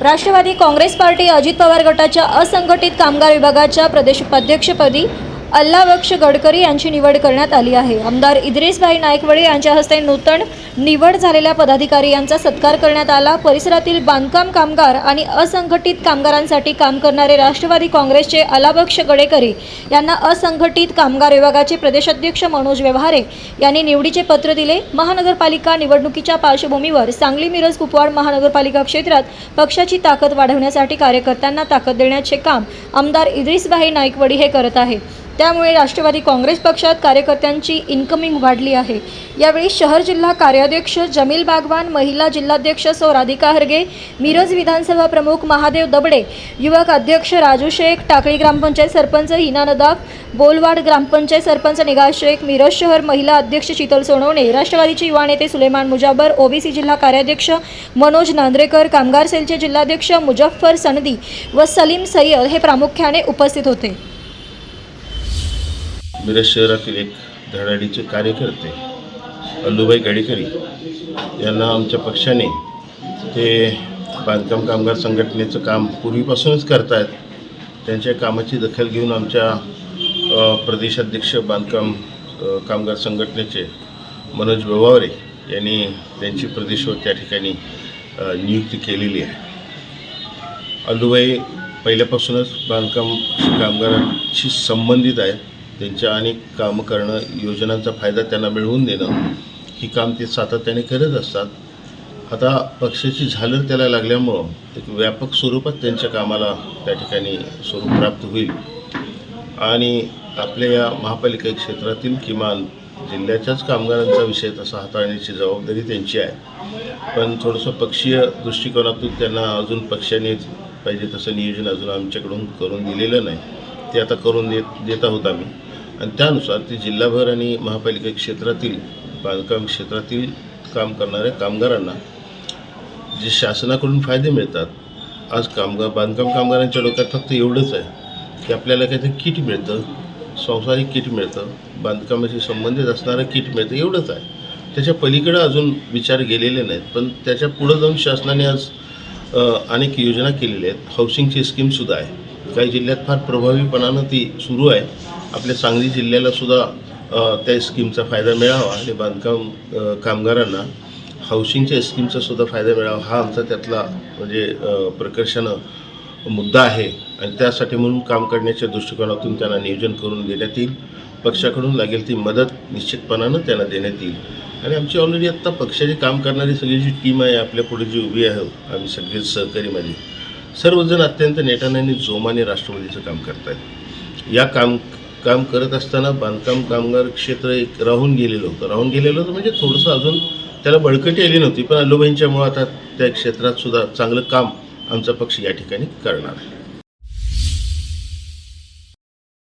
Rashtrawadi Congress party Ajit Pawar गटाच्या असंघटित कामगार विभागाच्या प्रदेश उपाध्यक्षपदी अल्लाबक्ष गडकरी यांची निवड करण्यात आली आहे. आमदार इद्रिसभाई नायकवडे यांच्या हस्ते नूतन निवड झालेल्या पदाधिकारी यांचा सत्कार करण्यात आला. परिसरातील बांधकाम कामगार आणि असंघटित कामगारांसाठी काम करणारे राष्ट्रवादी काँग्रेसचे अलाबक्ष गडेकरी यांना असंघटित कामगार विभागाचे प्रदेशाध्यक्ष मनोज व्यवहारे यांनी निवडीचे पत्र दिले. महानगरपालिका निवडणुकीच्या पार्श्वभूमीवर सांगली मिरज कुपवाड महानगरपालिका क्षेत्रात पक्षाची ताकद वाढवण्यासाठी कार्यकर्त्यांना ताकद देण्याचे काम आमदार इद्रिसभाई नाईकवडी हे करत आहे. त्यामुळे राष्ट्रवादी काँग्रेस पक्षात कार्यकर्त्यांची इन्कमिंग वाढली आहे. यावेळी शहर जिल्हा कार्याध्यक्ष जमील बागवान महिला जिल्हाध्यक्ष सौ राधिका हरगे मिरज विधानसभा प्रमुख महादेव दबडे युवक अध्यक्ष राजू शेख टाकळी ग्रामपंचायत सरपंच हिना नदाफ बोलवाड ग्रामपंचायत सरपंच निगाज शेख मिरज शहर महिला अध्यक्ष शीतल सोनवणे राष्ट्रवादीचे युवा नेते सुलेमान मुजाबर ओबीसी जिल्हा कार्याध्यक्ष मनोज नांद्रेकर कामगार सेलचे जिल्हाध्यक्ष मुजफ्फर सनदी व सलीम सय्यद हे प्रामुख्याने उपस्थित होते. मिरज शहरातील एक धडाडीचे कार्यकर्ते अल्लूबाई गाडीकरी यांना आमच्या पक्षाने ते बांधकाम कामगार संघटनेचं काम पूर्वीपासूनच करतायत. त्यांच्या कामाची दखल घेऊन आमच्या प्रदेशाध्यक्ष बांधकाम कामगार संघटनेचे मनोज व्यवहारे यांनी त्यांची प्रदेशवर त्या ठिकाणी नियुक्ती केलेली आहे. अल्लूबाई पहिल्यापासूनच बांधकाम कामगारांशी संबंधित आहेत. त्यांच्या अनेक कामं करणं योजनांचा फायदा त्यांना मिळवून देणं ही काम ते सातत्याने करत असतात. आता पक्षाची झालर त्याला लागल्यामुळं एक व्यापक स्वरूपात त्यांच्या कामाला त्या ठिकाणी स्वरूप प्राप्त होईल. आणि आपल्या या महापालिका क्षेत्रातील किमान जिल्ह्याच्याच कामगारांचा विषय तसा हाताळण्याची जबाबदारी त्यांची आहे. पण थोडंसं पक्षीय दृष्टिकोनातून त्यांना अजून पक्षाने पाहिजे तसं नियोजन अजून आमच्याकडून करून दिलेलं नाही. ते आता करून देत देत आहोत आम्ही. आणि त्यानुसार ते जिल्हाभर आणि महापालिका क्षेत्रातील बांधकाम क्षेत्रातील काम करणाऱ्या कामगारांना जे शासनाकडून फायदे मिळतात आज कामगार बांधकाम कामगारांच्या डोक्यात फक्त एवढंच आहे की आपल्याला काहीतरी किट मिळतं संसारिक किट मिळतं बांधकामाशी संबंधित असणारं किट मिळतं एवढंच आहे. त्याच्या पलीकडं अजून विचार गेलेले नाहीत पण त्याच्या पुढं जाऊन शासनाने आज अनेक योजना केलेल्या आहेत. हाऊसिंगची स्कीमसुद्धा आहे. काही जिल्ह्यात फार प्रभावीपणानं ती सुरू आहे. आपल्या सांगली जिल्ह्याला सुद्धा त्या स्कीमचा फायदा मिळावा आणि बांधकाम कामगारांना हाऊसिंगच्या स्कीमचा सुद्धा फायदा मिळावा हा आमचा त्यातला म्हणजे प्रकर्षानं मुद्दा आहे. आणि त्यासाठी म्हणून काम करण्याच्या दृष्टिकोनातून त्यांना नियोजन करून देण्यात येईल. पक्षाकडून लागेल ती मदत निश्चितपणानं त्यांना देण्यात येईल. आणि आमची ऑलरेडी आत्ता पक्षाचे काम करणारी सगळी जी टीम आहे आपल्या पुढे जी उभी आहे आम्ही सगळेच सहकारी सर्वजण अत्यंत नेटाने आणि जोमाने राष्ट्रवादीचं काम करत आहेत या काम काम करत असताना बांधकाम कामगार क्षेत्र एक राहून गेलेलं होतं. राहून गेलेलं होतं म्हणजे थोडंसं अजून त्याला बळकटी आली नव्हती पण अल्लूबाईंच्यामुळं आता त्या क्षेत्रात सुद्धा चांगलं काम आमचा पक्ष या ठिकाणी करणार आहे.